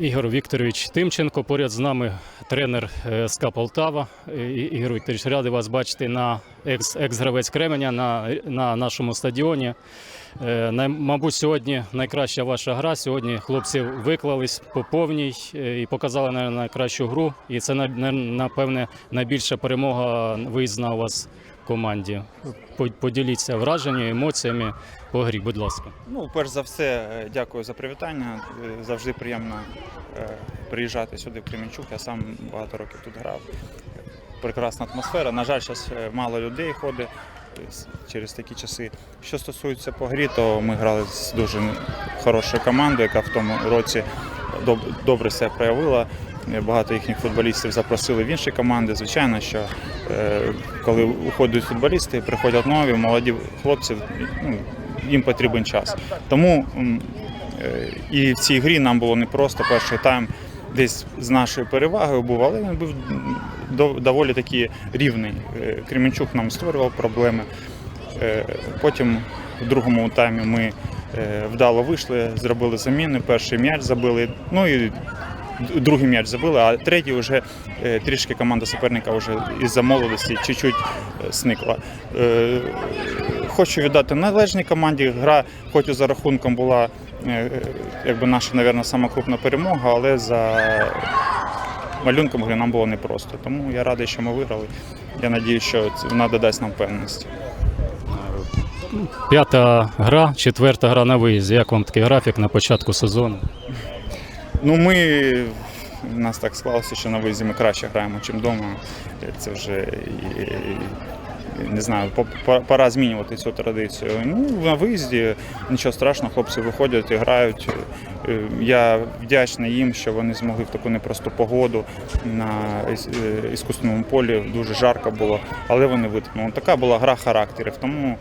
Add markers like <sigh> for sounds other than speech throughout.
Ігор Вікторович Тимченко. Поряд з нами тренер е, СК Полтава. Ігор Вікторович, радий вас бачити на екс- екс-гравець Кременя на, на нашому стадіоні. Е, Мабуть, сьогодні найкраща ваша гра. Сьогодні хлопці виклались по повній е, і показали на- найкращу гру. І це на- на- напевне найбільша перемога виїзна у вас в команді. По- Поділіться враженнями, емоціями по грі, будь ласка. Ну, перш за все, е, дякую за привітання. Е, Завжди приємно е, приїжджати сюди в Кременчук. Я сам багато років тут грав. Прекрасна атмосфера. На жаль, зараз мало людей ходить через такі часи. Що стосується по грі, то ми грали з дуже хорошою командою, яка в тому році доб- добре себе проявила. Багато їхніх футболістів запросили в інші команди. Звичайно, що коли уходять футболісти, приходять нові, молоді хлопці, ну, їм потрібен час. Тому е, і в цій грі нам було непросто. Перший тайм десь з нашою перевагою був, але він був доволі таки рівний. Е, Кременчук нам створював проблеми. Е, Потім в другому таймі ми вдало вийшли, зробили заміни, перший м'яч забили. Ну і другий м'яч забили, а третій вже трішки команда суперника вже із-за молодості чуть-чуть сникла. Хочу віддати належній команді. Гра, хоч і за рахунком була е, е, якби наша, мабуть, сама крупна перемога, але за малюнком гри нам було непросто. Тому я радий, що ми виграли. Я надію, що вона додасть нам впевненості. П'ята гра, четверта гра на виїзді. Як вам такий графік на початку сезону? Ну, ми у нас так склалося, що на виїзді ми краще граємо, ніж вдома. Це вже і- не знаю, по- по- пора змінювати цю традицію. Ну, на виїзді нічого страшного, хлопці виходять і грають. Е, Я вдячний їм, що вони змогли в таку непросту погоду на е, іскусному полі. Дуже жарко було, але вони витримали. Така була гра характерів. Тому,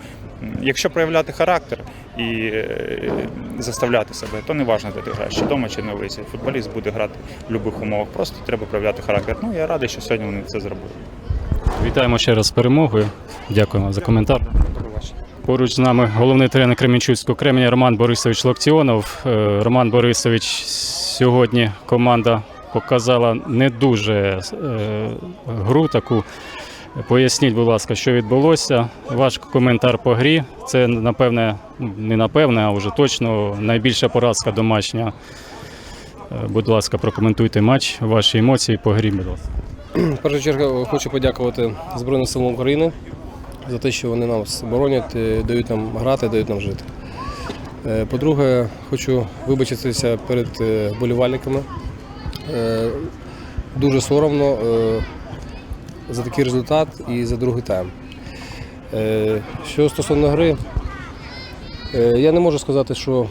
якщо проявляти характер і е, заставляти себе, то не важливо, де ти граєш, чи вдома, чи на виїзді. Футболіст буде грати в будь-яких умовах. Просто треба проявляти характер. Ну я радий, що сьогодні вони це зробили. Вітаємо ще раз з перемогою. Дякуємо за коментар. Поруч з нами головний тренер Кременчуцького Кременя Роман Борисович Локтіонов. Е, Роман Борисович, сьогодні команда показала не дуже е, гру таку. Поясніть, будь ласка, що відбулося. Ваш коментар по грі. Це напевне, не напевне, а вже точно найбільша поразка домашня. Е, Будь ласка, прокоментуйте матч, ваші емоції по грі, будь ласка. В першу чергу хочу подякувати Збройним силам України за те, що вони нас боронять, е, дають нам грати, дають нам жити. Е, По-друге, хочу вибачитися перед е, вболівальниками. Е, Дуже соромно за такий результат і за другий тайм. Що стосовно гри, я не можу сказати, що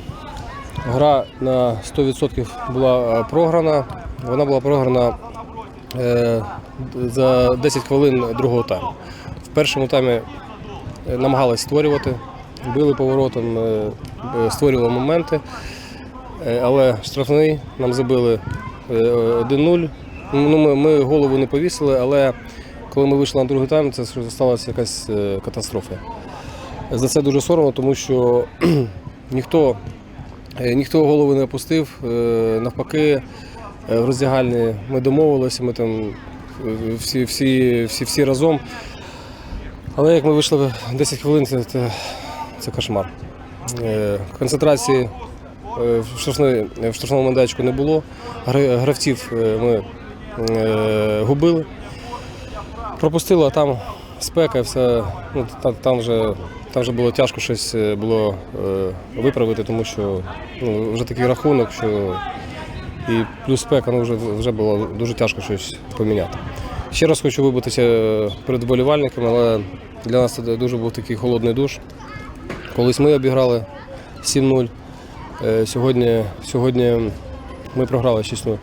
гра на 100% була програна. Вона була програна за 10 хвилин другого тайму. В першому таймі е, намагалися створювати, били поворотом, е, е, створювали моменти, Е, але штрафний нам забили е, 1-0. Ну, ми, ми голову не повісили, але коли ми вийшли на другий тайм, це сталася якась е, катастрофа. За це дуже соромно, тому що <clears throat> ніхто, е, ніхто голову не опустив. Е, Навпаки, е, в роздягальні ми домовилися, ми там е, всі, всі, всі, всі разом. Але як ми вийшли 10 хвилин, це, це, кошмар. Е, Концентрації е, в, штрафному майданчику не було. Гравців е, ми е, губили. Пропустили, а там спека, все, ну, там, там, вже, там вже було тяжко щось е, було е, виправити, тому що ну, вже такий рахунок, що і плюс спека, ну вже, вже було дуже тяжко щось поміняти. Ще раз хочу вибитися е, перед вболівальниками, але для нас це дуже був такий холодний душ. Колись ми обіграли 7-0. Е, Сьогодні, сьогодні ми програли 6-0.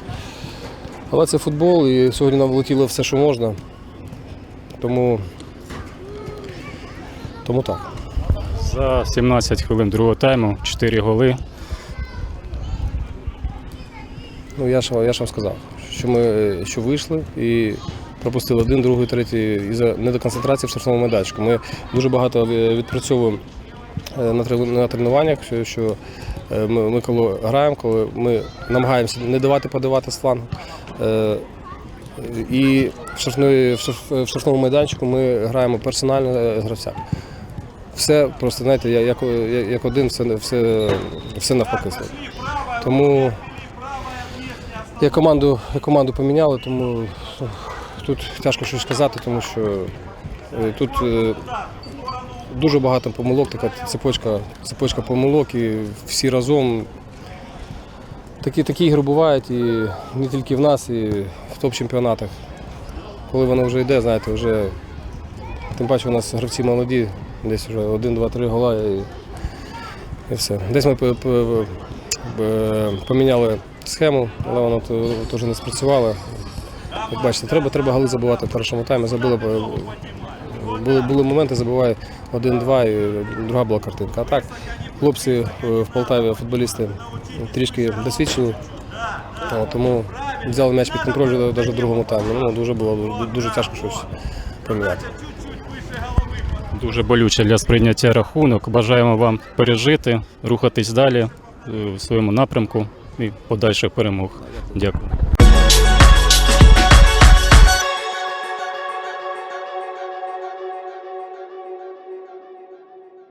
Але це футбол і сьогодні нам влетіло все, що можна. Тому, тому так. За 17 хвилин другого тайму, 4 голи. Ну, я ж, я ж вам сказав, що ми що вийшли і пропустили один, другий, третій із-за недоконцентрації в штрафному майданчику. Ми дуже багато е, відпрацьовуємо е, на трен- на тренуваннях, що, е, ми, ми коли граємо, коли ми намагаємося не давати подавати з флангу. І в, штрафної, в штраф- в штрафному майданчику ми граємо персонально з гравцями. Все просто, знаєте, як як один, все, все, все навпаки. Тому я команду, команду поміняли, тому ну, тут тяжко щось сказати, тому що е, тут е, дуже багато помилок, така цепочка, цепочка помилок, і всі разом. Такі, такі ігри бувають і не тільки в нас, і в топ-чемпіонатах. Коли воно вже йде, знаєте, вже тим паче у нас гравці молоді, десь вже один, два, три гола і, і все. Десь ми поміняли схему, але воно теж не спрацювало. Як бачите, треба, треба голи забивати в першому таймі. Забили, були, були моменти, забиває один-два і друга була картинка. А так, хлопці е, в Полтаві, футболісти трішки досвідчені, тому взяли м'яч під контроль навіть в другому таймі. Ну, дуже було дуже- дуже тяжко щось поміняти. Дуже болюче для сприйняття рахунок. Бажаємо вам пережити, рухатись далі е, в своєму напрямку і подальших перемог. Дякую.